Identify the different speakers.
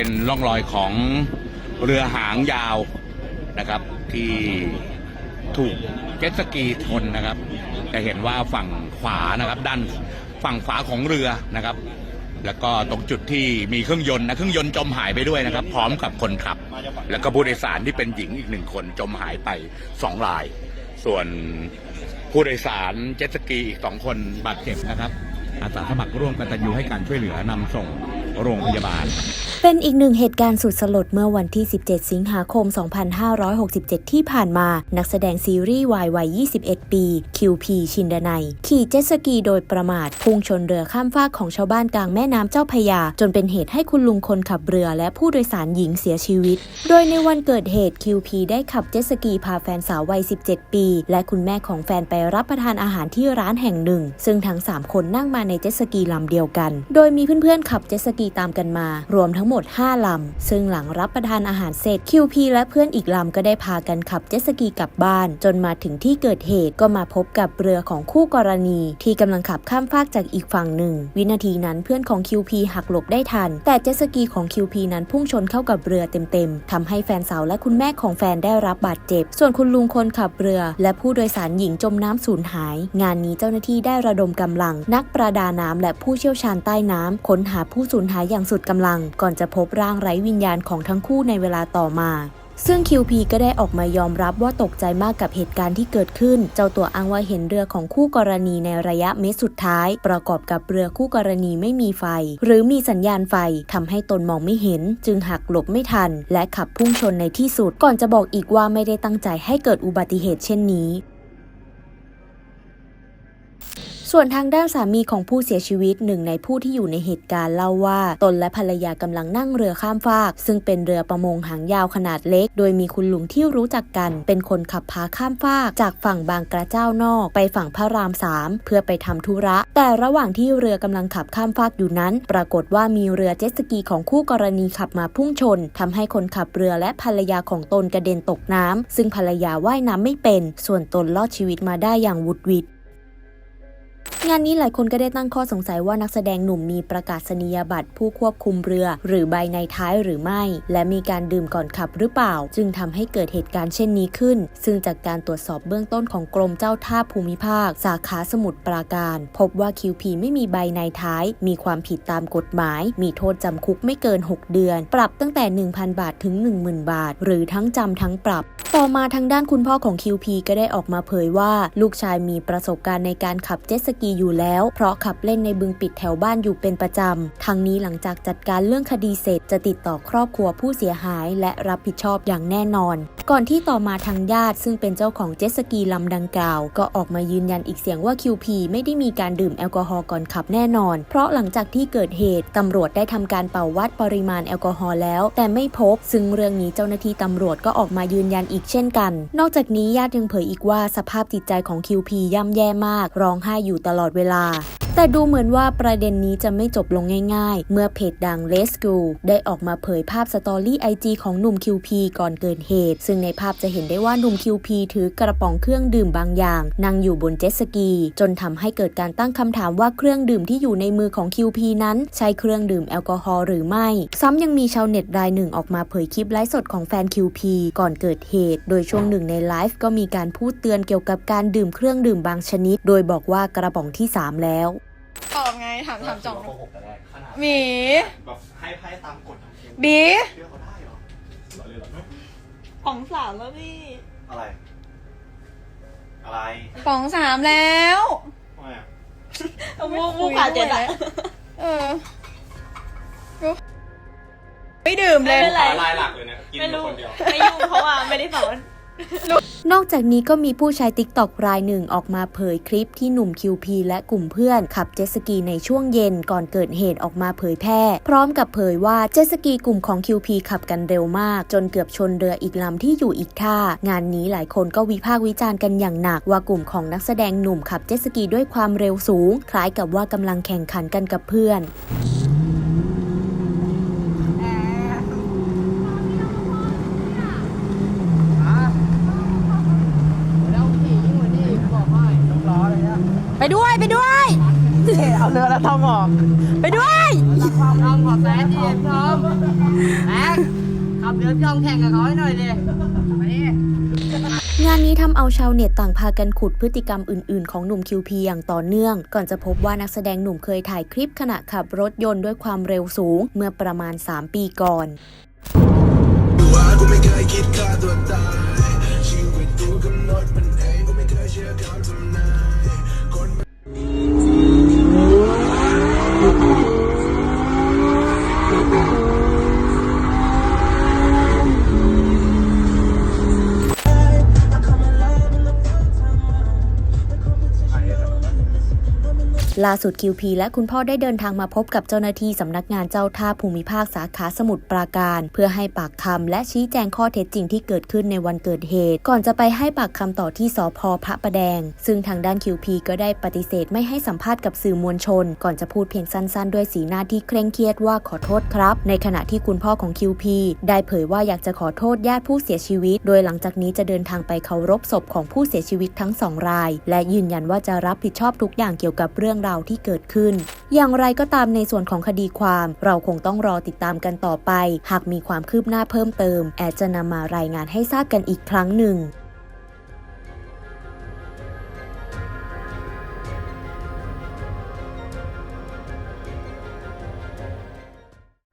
Speaker 1: เป็นร่องรอยของเรือหางยาวนะครับ ที่ถูกเจ็ตสกีชนนะครับ จะเห็นว่าฝั่งขวานะครับด้านฝั่งขวาของเรือนะครับ แล้วก็ตรงจุดที่มีเครื่องยนต์นะเครื่องยนต์จมหายไปด้วยนะครับ พร้อมกับคนขับ แล้วก็ผู้โดยสารที่เป็นหญิงอีกหนึ่งคนจมหายไปสองราย ส่วนผู้โดยสารเจ็ตสกีอีกสองคนบาดเจ็บนะครับอาสาสมัครร่วมกันตันยูให้การช่วยเหลือนำส่ง โรงพยาบาล
Speaker 2: เป็นอีกหนึ่งเหตุการณ์สุดสลดเมื่อวันที่ 17 สิงหาคม 2567 ที่ผ่านมา นักแสดงซีรีส์วายวัย 21 ปี QP ชินดนัยขี่เจ็ตสกีโดยประมาท พุ่งชนเรือข้ามฟากของชาวบ้านกลางแม่น้ำเจ้าพยา จนเป็นเหตุให้คุณลุงคนขับเรือและผู้โดยสารหญิงเสียชีวิต โดยในวันเกิดเหตุ QP ได้ขับเจ็ตสกีพาแฟนสาววัย 17 ปี และคุณแม่ของแฟนไปรับประทานอาหารที่ร้านแห่งหนึ่ง ซึ่งทั้ง 3 คนนั่งมาในเจ็ตสกีลำเดียวกัน โดยมีเพื่อนๆขับเจ็ตสกีตามกันมา รวมทั้งหมด 5 ลำ ซึ่งหลังรับประทานอาหารเสร็จ QP และเพื่อนอีกลำก็ได้พากันขับเจ็ตสกีกลับบ้าน จนมาถึงที่เกิดเหตุก็มาพบกับเรือของคู่กรณี ที่กำลังขับข้ามฟากจากอีกฝั่งหนึ่ง วินาทีนั้นเพื่อนของ QP หักหลบได้ทัน แต่เจ็ตสกีของ QP นั้นพุ่งชนเข้ากับเรือเต็มๆทำให้แฟนสาวและคุณแม่ของแฟนได้รับบาดเจ็บ ส่วนคุณลุงคนขับเรือ และผู้โดยสารหญิงจมน้ำสูญหาย งานนี้เจ้าหน้าที่ได้ระดมกำลัง นักประดาน้ำและผู้เชี่ยวชาญใต้น้ำค้นหาผู้สูญหายอย่างสุดกำลังก่อนจะพบร่างไร้วิญญาณของทั้งคู่ในเวลาต่อมา ซึ่ง QP ก็ได้ออกมายอมรับว่าตกใจมากกับเหตุการณ์ที่เกิดขึ้น เจ้าตัวอ้างว่าเห็นเรือของคู่กรณีในระยะเมตรสุดท้าย ประกอบกับเรือคู่กรณีไม่มีไฟ หรือมีสัญญาณไฟทำให้ตนมองไม่เห็น จึงหักหลบไม่ทัน และขับพุ่งชนในที่สุด ก่อนจะบอกอีกว่าไม่ได้ตั้งใจให้เกิดอุบัติเหตุเช่นนี้ ส่วนทางด้านสามีของผู้เสียชีวิตหนึ่งในผู้ที่อยู่ในเหตุการณ์เล่าว่า ตนและภรรยากำลังนั่งเรือข้ามฟาก ซึ่งเป็นเรือประมงหางยาวขนาดเล็ก โดยมีคุณลุงที่รู้จักกัน เป็นคนขับพาข้ามฟาก จากฝั่งบางกระเจ้านอก ไปฝั่งพระรามสามเพื่อไปทำธุระ แต่ระหว่างที่เรือกำลังขับข้ามฟากอยู่นั้น ปรากฏว่ามีเรือเจ็ตสกีของคู่กรณีขับมาพุ่งชนทำให้คนขับเรือและภรรยาของตนกระเด็นตกน้ำซึ่งภรรยาว่ายน้ำไม่เป็น ส่วนตนรอดชีวิตมาได้อย่างวุดวิด งานนี้หลายคนก็ได้ตั้งข้อสงสัยว่านักแสดงหนุ่มมีประกาศนียบัตรผู้ควบคุมเรือ หรือใบในท้ายหรือไม่ และมีการดื่มก่อนขับหรือเปล่า จึงทำให้เกิดเหตุการณ์เช่นนี้ขึ้น ซึ่งจากการตรวจสอบเบื้องต้นของกรมเจ้าท่าภูมิภาค สาขาสมุทรปราการ พบว่า QP ไม่มีใบในท้าย มีความผิดตามกฎหมาย มีโทษจำคุกไม่เกิน 6 เดือน ปรับตั้งแต่ 1,000 บาทถึง 10,000 บาท หรือทั้งจำทั้งปรับต่อมาทางด้านคุณพ่อของ QP ก็ได้ออกมาเผยว่า ลูกชายมีประสบการณ์ในการขับเจ็ตสกีอยู่แล้ว เพราะขับเล่นในบึงปิดแถวบ้านอยู่เป็นประจำทางนี้หลังจากจัดการเรื่องคดีเสร็จจะติดต่อครอบครัวผู้เสียหาย และรับผิดชอบอย่างแน่นอน ก่อนที่ต่อมาทางญาติ ซึ่งเป็นเจ้าของเจ็ตสกีลำดังกล่าว ก็ออกมายืนยันอีกเสียงว่า QP ไม่ได้มีการดื่มแอลกอฮอล์ก่อนขับแน่นอน เพราะหลังจากที่เกิดเหตุตำรวจได้ทำการเป่าวัดปริมาณแอลกอฮอล์แล้ว แต่ไม่พบ ซึ่งเรื่องนี้เจ้าหน้าที่ตำรวจก็ออกมายืนยันอีกเช่นกัน นอกจากนี้ญาติยังเผยอีกว่าสภาพจิตใจของ QP ย่ำแย่มาก ร้องไห้อยู่ตลอดเวลา แต่ดูเหมือนว่าประเด็นนี้จะไม่จบลงง่ายๆ เมื่อเพจดัง l e s c o ได้ออกมาเผยภาพสตอรี่ไอจของหนุ่ม QP ก่อนเกิดเหตุ ซึ่งในภาพจะเห็นได้ว่าหนุ่ม QP ถือกระป๋องเครื่องดื่มบางอย่าง นั่งอยู่บนเจ็ตสกี จนทำให้เกิดการตั้งคำถามว่าเครื่องดื่มที่อยู่ในมือของ QP นั้น ใช่เครื่องดื่มแอลกอฮอล์หรือไม่ ซ้ำยังมีชาวเน็ตรายหนึ่งออกมาเผยคลิปไลฟ์สดของแฟน QP ก่อนเกิดเหตุ โดยช่วงหนึ่งในไลฟ์ก็มีการพูดเตือนเกี่ยวกับการดื่มเครื่องดื่มบางชนิด โดยบอกว่ากระป๋องที่สามแล้ว
Speaker 3: ตอบไงถามถามจ่อง
Speaker 4: โกหกแต่แรกขนาด
Speaker 3: หมี
Speaker 4: แบบให้ให้ตามกฎทางเกม
Speaker 3: บี
Speaker 4: เชื่อเขาได้เหรอเหรอเลยเหรอ
Speaker 3: ป๋องสามแล้วพี่
Speaker 4: อะไร อะไร
Speaker 3: ป๋องสามแล้ว
Speaker 4: ทำไมอะ
Speaker 3: มูมูขาเจ็ดอะเออไม่ดื่มเลย
Speaker 5: ไม่เป็นไร
Speaker 4: ลายหลักเลยเนี่ยกิน
Speaker 5: ไม่
Speaker 4: อยู่
Speaker 5: รู้
Speaker 4: คนเดียว
Speaker 5: ไม่ยุ่งเพราะว่าไม่ได้สอน
Speaker 2: นอกจากนี้ก็มีผู้ใช้ TikTok รายหนึ่งออกมาเผยคลิปที่หนุ่ม QP และกลุ่มเพื่อน ขับเจสกีในช่วงเย็นก่อนเกิดเหตุออกมาเผยแพร่ พร้อมกับเผยว่าเจสกีกลุ่มของ QP ขับกันเร็วมาก จนเกือบชนเรืออีกลำที่อยู่อีกท่างานนี้หลายคนก็วิพากษ์วิจารณ์กันอย่างหนัก ว่ากลุ่มของนักแสดงหนุ่มขับเจสกีด้วยความเร็วสูง คล้ายกับว่ากำลังแข่งขันกันกับเพื่อน
Speaker 3: ไป ด้วยไปด้วย เอาเรือแล้วทองออก ไปด้วยทองขอแซนเย็นทอง
Speaker 5: แม็กขับเรือย่องแข่งกับเขาให้หน่อยดิมาดิ
Speaker 2: งานนี้ทำเอาชาวเน็ตต่างพากันขุดพฤติกรรมอื่นๆ ของหนุ่มคิวพีอย่างต่อเนื่อง ก่อนจะพบว่านักแสดงหนุ่มเคยถ่ายคลิปขณะขับรถยนต์ด้วยความเร็วสูงเมื่อประมาณ 3 ปีก่อน
Speaker 6: ว่ากูไม่เคยคิดฆ่าตัวตาย
Speaker 2: ล่าสุดคิวพีและคุณพ่อได้เดินทางมาพบกับเจ้าหน้าที่สำนักงานเจ้าท่าภูมิภาคสาขาสมุทรปราการ เพื่อให้ปากคำและชี้แจงข้อเท็จจริงที่เกิดขึ้นในวันเกิดเหตุ ก่อนจะไปให้ปากคำต่อที่สพพระประแดง ซึ่งทางด้านคิวพีก็ได้ปฏิเสธไม่ให้สัมภาษณ์กับสื่อมวลชน ก่อนจะพูดเพียงสั้นๆ ด้วยสีหน้าที่เคร่งเครียดว่าขอโทษครับ ในขณะที่คุณพ่อของคิวพีได้เผยว่าอยากจะขอโทษญาติผู้เสียชีวิต โดยหลังจากนี้จะเดินทางไปเคารพศพของผู้เสียชีวิตทั้งสองราย และยืนยันว่าจะรับผิดชอบทุกอย่างเกี่ยวกับเรื่องราวที่เกิดขึ้น อย่างไรก็ตามในส่วนของคดีความ เราคงต้องรอติดตามกันต่อไป หากมีความคืบหน้าเพิ่มเติม แอดจะนำมารายงานให้ทราบกันอีกครั้งหนึ่ง